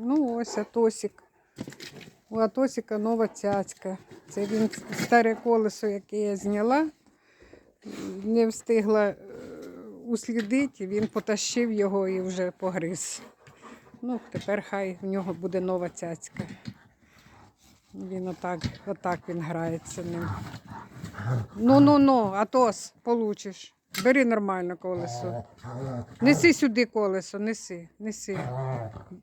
Ну, ось Атосик. У Атосика нова цяцька. Це він старе колесо, яке я зняла. Не встигла е, услідити, він потащив його і вже погриз. Ну, тепер хай в нього буде нова цяцька. Він отак, отак він грається ним. Ну, ну, ну, Атос, получиш. Бери нормально колесо. Неси сюди колесо, неси, неси.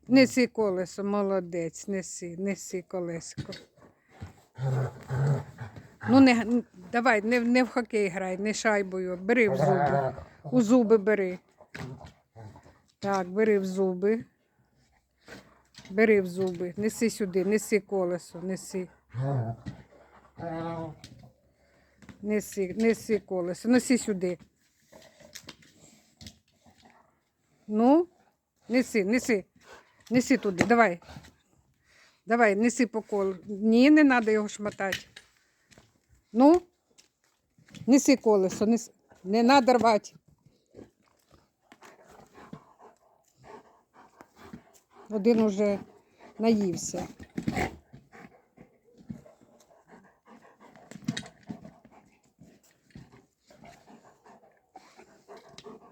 Неси колесо, молодець, неси, неси колеско. Ну, не, давай, не, не в хокей грай, не шайбою. Бери в зуби. У зуби бери. Так, бери в зуби. Бери в зуби. Неси сюди, неси колесо, неси. Неси, неси колесо, неси сюди. Ну, неси, неси. Неси туди, давай. Давай, неси по колу. Ні, не треба його шмотати. Ну, неси колесо, неси. не треба рвати. Один уже наївся.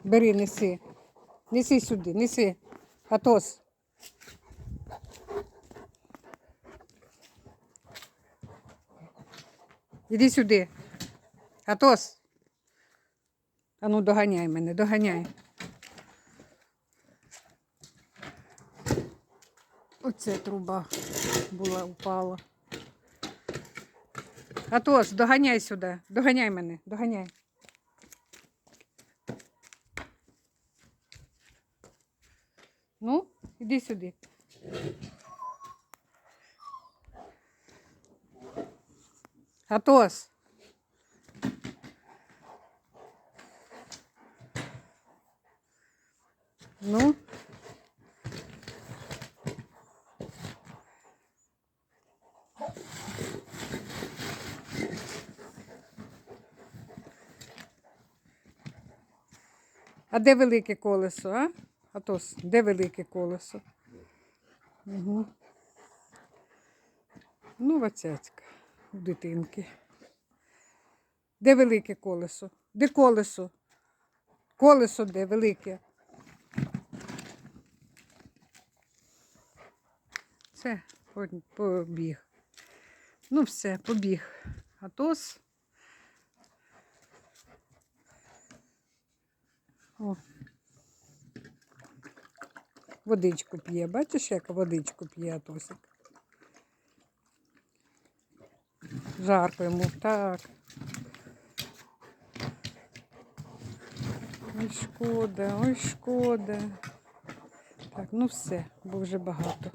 Бери, неси. Неси сюди, неси. Атос. Іди сюди. Атос. А ну доганяй мене, доганяй. Оце труба була, упала. Атос, доганяй сюди. Доганяй мене, доганяй. Ну, іди сюди. Атос. Ну. А де велике колесо, а? Атос, де велике колесо? Угу. Ну, вацяцька у дитинки. Де велике колесо? Де колесо? Колесо де велике? Все, по- побіг. Ну, все, побіг. Атос. О. Водичку п'є. Бачиш, як водичку п'є Атосик? Жарко йому, так. Ой, шкода, ой, шкода. Так, ну все, бо вже багато.